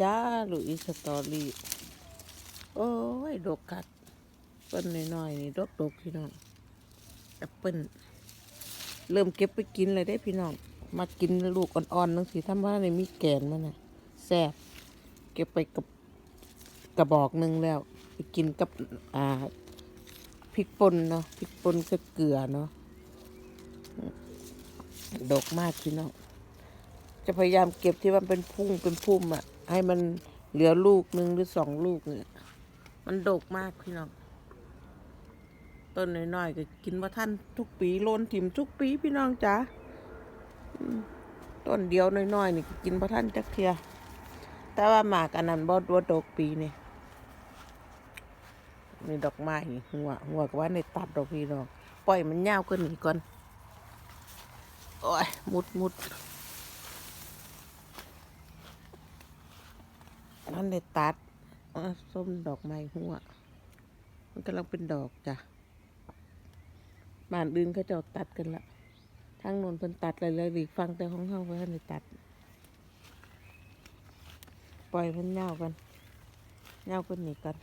จ้าลุยสตอรี่โอ้ยดกคักเปิ้นน้อยๆนี่ดกดกๆพี่น้องแอปเปิ้ลเริ่มเก็บไปกินเลยได้พี่น้อง มากินลูกอ่อนๆนังสีทำว่าในมีแกนมันน่ะแซ่บเก็บไปกับกระบอกหนึ่งแล้ว ไปกินกับอ่าพริกป่นเนาะพริกป่นกับเกลือเนาะดกมากพี่น้องจะพยายามเก็บที่ว่าเป็นพุ่งเป็นพุ่มอะ ให้มันเหลือลูกหนึ่งหรือสองลูกเนี่ย มันดกมากพี่น้อง ต้นน้อยๆก็กินมาท่านทุกปีโลนถิ่มทุกปีพี่น้องจ๋าต้นเดียวน้อยๆนี่ก็กินมาท่านจักเทีย แต่ว่าหมากอันนั้นบอดวดกปีนี่นี่ดอกไม้หัวหัวก็ว่าในตัดดอกพี่น้องปล่อยมันยาวกว่านี้ก่อน โอ้ยมุดมุด นั่นเลยตัดส้มดอกไม้หัว มันกำลังเป็นดอกจ้ะบ้านอื่นเขาจะเอาตัดกันละทางโนนเพิ่นตัดเลยเลยหลีกฟังแต่ของเฮาเพิ่นเลยตัด ปล่อยมันเงากันเงากันหนีกัน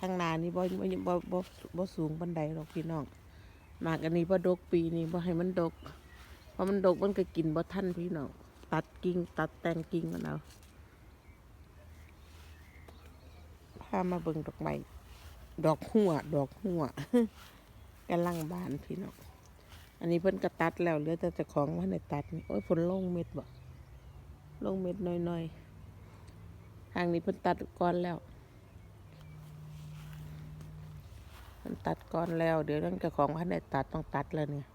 ทางนานี่บ่บ่บ่บ่บ่สูงบันไดหรอกพี่น้องหมากอันนี้บ่ดกปีนี้บ่ให้มันดก เพราะมันดกมันก็กินบ่ทันพี่น้องตัดกิ่งตัดแต่งกิ่งกันเอา พามาเบิ่งดอกไม้ดอกหัว ดอกหัวกำลังบานพี่น้องอันนี้เพิ่นก็ตัดแล้วเหลือแต่จ้าของว่าในตัดนี่โอ้ยฝนลงเม็ดบ่ลงเม็ดน้อยๆทางนี้เพิ่นตัดก่อนแล้วเพิ่นตัดก่อนแล้ว เดี๋ยวนั่นจ้าของว่าในตัดต้องตัดแล้วเนี่ย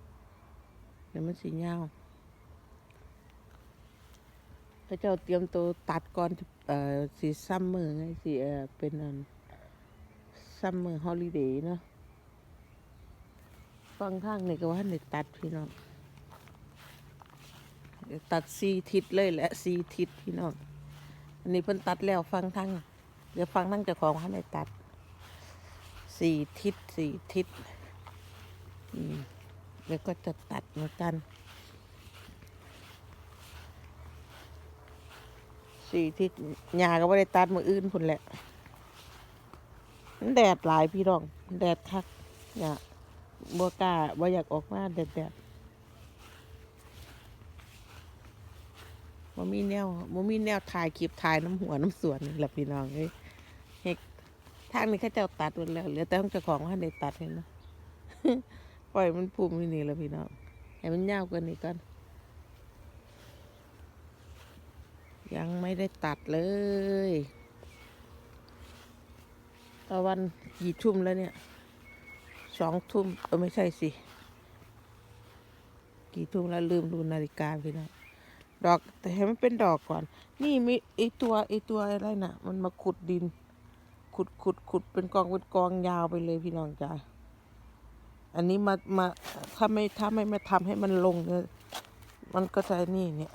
เดี๋ยวมันสีเงา พระเจ้าเตรียมตัวตัดก่อนเอ่อสีซัมเมอร์ไงสีเอ่อเป็นอันซัมเมอร์ฮอลิเดย์เนาะฟังข้างนี่ก็ว่าในตัดพี่น้องเดี๋ยวตัดสีทิศเลยแหละสีทิศพี่น้องอันนี้เพิ่นตัดแล้วฟังทั้งเดี๋ยวฟังทั้งเจ้าของว่าในตัดสี่ทิศสี่ทิศอืมแล้วก็จะตัดเหมือนกัน สี่ทิศหญ้าก็ไม่ได้ตัดมืออื่นพุ่นแหละมันแดดหลายพี่น้อง แดดคักเนี่ยบัวกล้าบัอยากออกมาแดดแดดบ่มีแนวบ่มีแนวถ่ายคลิปถ่ายน้ำหัวน้ำสวนนี่แหละพี่น้องเอ้ยเฮกทางนี้เขาเจ้าตัดหมดแล้วเหลือแต่ของเจ้าของว่าในตัดเห็นไหมปล่อยมันพุ่มที่นี่แหล้วพี่น้องให้มันยาวกว่านี้ก่อน ยังไม่ได้ตัดเลยตะวันกี่ทุ่มแล้วเนี่ย สองทุ่มเออไม่ใช่สิ กี่ทุ่มแล้วลืมดูนาฬิกาพี่นะดอกแต่ให้มันเป็นดอกก่อน นี่มีไอตัวไอตัวอะไรน่ะ มันมาขุดดิน ขุดขุดขุดเป็นกองเป็นกองยาวไปเลยพี่น้องจ้าอันนี้มามาถ้าไม่ถ้าไม่มาทำให้มันลงเนี่ยมันก็จะนี่เนี่ย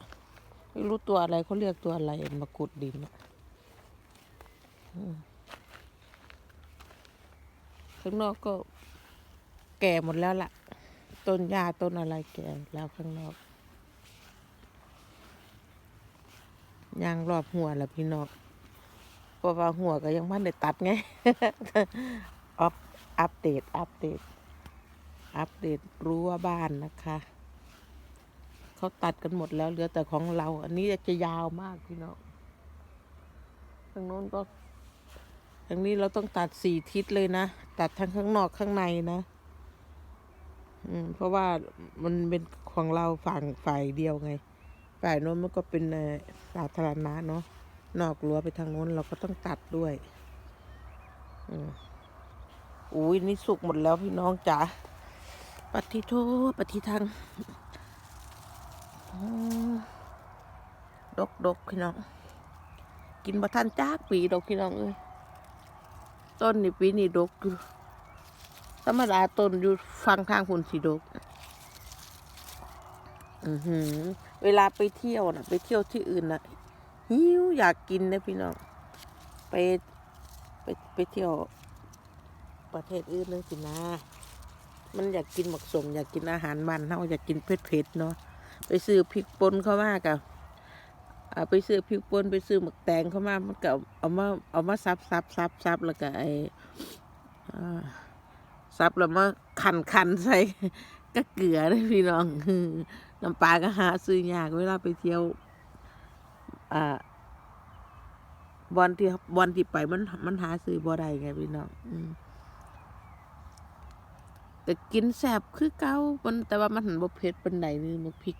ไม่รู้ตัวอะไรเขาเรียกตัวอะไรมาขุดดินน่ะข้างนอกก็แก่หมดแล้วล่ะ ต้นหญ้าต้นอะไรแก่แล้วข้างนอกยางรอบหัวแหละพี่น้องเพราะว่าหัวก็ยังไม่ได้ตัดไงอัปอัปเดต อัปเดต อัปเดตรั้วบ้านนะคะ เขาตัดกันหมดแล้วเหลือแต่ของเรา อันนี้จะยาวมากพี่น้องทางโน้นก็ทางนี้เราต้องตัดสี่ทิศเลยนะ ตัดทั้งข้างนอกข้างในนะอืมเพราะว่ามันเป็นของเราฝั่งฝ่ายเดียวไง ฝ่ายโน้นมันก็เป็นสาธารณะเนาะนอกรั้วไปทางโน้นเราก็ต้องตัดด้วยอืมอุ้ยนี่สุกหมดแล้วพี่น้องจ๋าปฏิโทปฏิทัง ดกดกพี่น้อง กินบะทันจ้าปีดอกพี่น้องเอ้ยต้นนี่ปีนี่ดกอยู่ธรรมดาต้นอยู่ฟังทางคุณสีดก อือหือ เวลาไปเที่ยวนะไปเที่ยวที่อื่นนะหิวอยากกินนะพี่น้อง ไปไปไปเที่ยวประเทศอื่นเลยสินะ มันอยากกินหมักสมอยากกินอาหารมันเนาอยากกินเผ็ดๆเนาะ ไปซื้อพริกป่นเข้ามากับอ่าไปซื้อพริกป่นไปซื้อหมึกแตงเข้ามามันก็เอามาเอามาซับซับซับซับแล้วก็ไออ่าซับแล้วมาขันขันใส่ก็เกลือเลยพี่น้องน้ำปลาก็หาซื้อยากเวลาไปเที่ยวอ่าบอลที่บอลที่ไปมันมันหาซื้อบ่ได้ไงพี่น้องอืม แต่กินแสบคือเก่ามันแต่ว่ามันหันบ่เผ็ดปานใดนี่มันพริก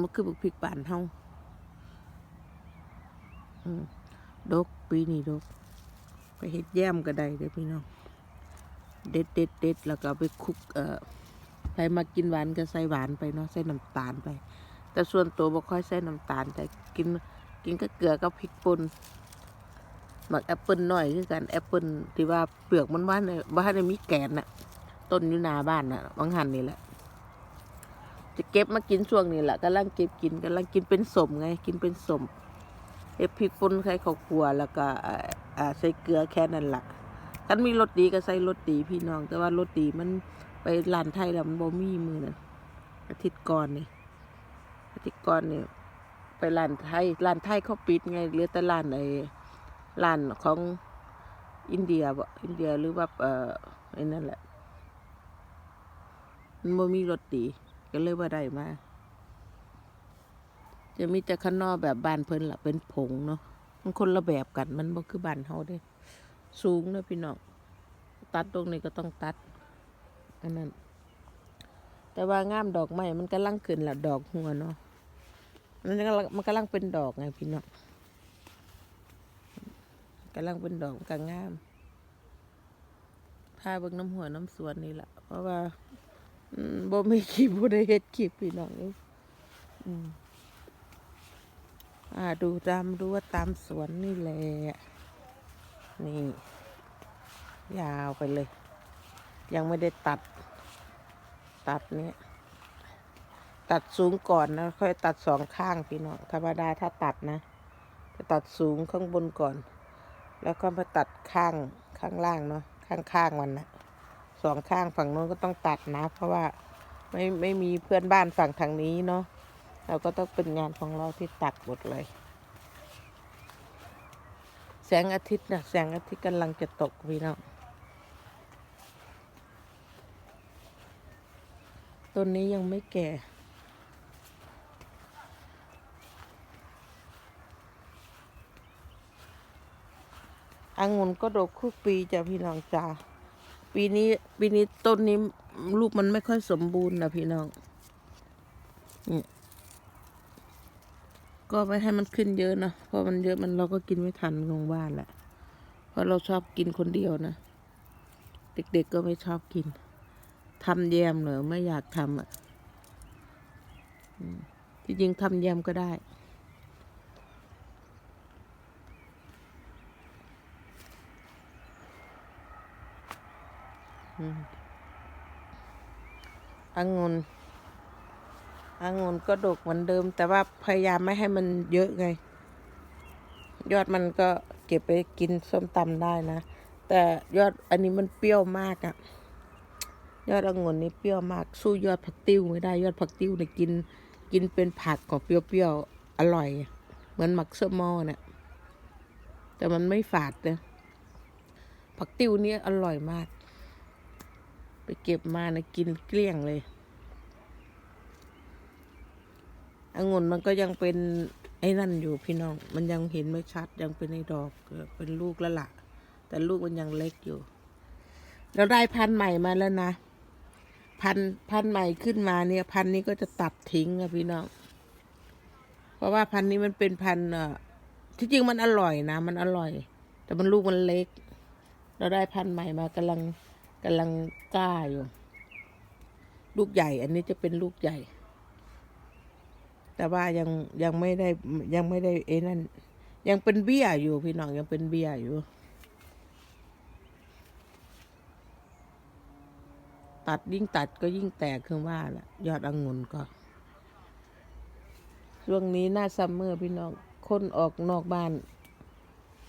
มันคือบักพริกป่านเฮาอดกปีนี้ดกไปเฮ็ดแย้มก็ได้เด้อพี่น้องเด็ดเด็ดเด็ดแล้วก็ไปคุกเอ่อใครมากินหวานก็ใส่หวานไปเนาะใส่น้ำตาลไป แต่ส่วนตัวบ่ค่อยใส่น้ำตาลแต่กินกินก็เกลือกับพริกป่น หมักแอปเปิลหน่อยคือกันแอปเปิลที่ว่าเปลือกมันบ้านเนี่ยบ้านเนี่ยมีแกนน่ะ ต้นอยู่นาบ้านน่ะบางหันนี่แหละ จะเก็บมากินช่วงนี้แหละกำลังเก็บกินกำลังกินเป็นสมไง กินเป็นสมเอฟพริกป่นใส่ข้าวคั่วแล้วก็ใส่เกลือแค่นั้นละกันมีรสดีก็ใส่รสดีพี่น้อง แต่ว่ารสดีมันไปร้านไทยแล้วมันบ่มีมือนั่นอาทิตย์ก่อนนี่อาทิตย์ก่อนนี่ไปร้านไทยร้านไทยเขาปิดไงเหลือแต่ร้านไอ้ ร้านของอินเดียบ่อินเดียหรือว่าเอ่อไอ้นั่นแหละ มันบ่มีรสดีก็เลยว่าได้มาจะมีแต่ข้างนอกแบบบ้านเพิ่นละเป็นผงเนาะมันคนละแบบกันมันบ่คือบ้านเฮาเด้ สูงเนาะพี่น้องตัดตรงนี้ก็ต้องตัดอันนั้นแต่ว่างามดอกไม้มันกำลังขึ้นละดอกหัวเนาะมันกำลังมันกำลังเป็นดอกไงพี่น้อง กำลังเป็นดอกก็งามพาเบิ่งน้ำหัวน้ำสวนนี่แหละเพราะว่าอืบ่มีคลิปบ่ได้เฮ็ดคลิปพี่น้องเอ้ยอืมอ่า ดูตามดูว่าตามสวนนี่แหละ นี่ ยาวไปเลย ยังไม่ได้ตัด ตัดเนี้ยตัดสูงก่อนนะค่อยตัดสองข้างพี่น้องธรรมดาถ้าตัดนะจะตัดสูงข้างบนก่อน แล้วก็มาตัดข้างข้างล่างเนาะข้างข้างมันนะสองข้างฝั่งโน้นก็ต้องตัดนะ เพราะว่าไม่ไม่มีเพื่อนบ้านฝั่งทางนี้เนาะเราก็ต้องเป็นงานของเราที่ตัดหมดเลย แสงอาทิตย์นะแสงอาทิตย์กำลังจะตกพี่น้องต้นนี้ยังไม่แก่ องุ่นก็ดกคุกปีจ้ะพี่น้องจ้าปีนี้ปีนี้ต้นนี้ลูกมันไม่ค่อยสมบูรณ์นะพี่น้องนี่ก็ไม่ให้มันขึ้นเยอะนะเพราะมันเยอะมันเราก็กินไม่ทันของบ้านแหละเพราะเราชอบกินคนเดียวนะเด็กๆก็ไม่ชอบกินทำแยมเหรอไม่อยากทำอะจริงๆทำแยมก็ได้ อืมองุ่นองุ่นก็ดกเหมือนเดิม แต่ว่าพยายามไม่ให้มันเยอะไง ยอดมันก็เก็บไปกินส้มตำได้นะ แต่ยอดอันนี้มันเปรี้ยวมากอะยอดองุ่นนี่เปรี้ยวมาก สู้ยอดผักติ้วไม่ได้ ยอดผักติ้วเนี่ยกิน กินเป็นผักก็เปรี้ยวๆ อร่อย เหมือนหมักเสื้อหม้อเนี่ย แต่มันไม่ฝาดนะผักติ้วนี่อร่อยมาก ไปเก็บมานะกินเกลี้ยงเลยองุ่นมันก็ยังเป็นไอ้นั่นอยู่พี่น้อง มันยังเห็นไม่ชัดยังเป็นไอ้ดอกเป็นลูกแล้วละ่ะ แต่ลูกมันยังเล็กอยู่ เราได้พันธุ์ใหม่มาแล้วนะ พันธุ์พันธุ์ใหม่ขึ้นมาเนี่ยพันธุ์นี้ก็จะตัดทิ้งอะพี่น้อง เพราะว่าพันธุ์นี้มันเป็นพันธุ์เอ่อที่จริงมันอร่อยนะ มันอร่อย แต่มันลูกมันเล็ก เราได้พันธุ์ใหม่มากำลัง กำลังกล้าอยู่ ลูกใหญ่ อันนี้จะเป็นลูกใหญ่ แต่ว่ายังยังไม่ได้ยังไม่ได้เอ้นั่น ยังเป็นเบี้ยอยู่พี่น้องยังเป็นเบี้ยอยู่ ตัดยิ่งตัดก็ยิ่งแตกคือว่าแหละยอดองุ่นก็ ช่วงนี้หน้าซัมเมอร์พี่น้องคนออกนอกบ้าน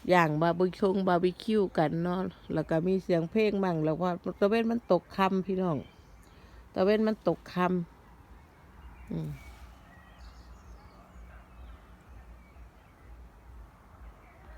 อย่างบาร์บีคิวบาร์บีคิวกันเนาะแล้วก็มีเสียงเพลงมั่งแล้วว่าตะเวนมันตกคำพี่น้องตะเวนมันตกคอืม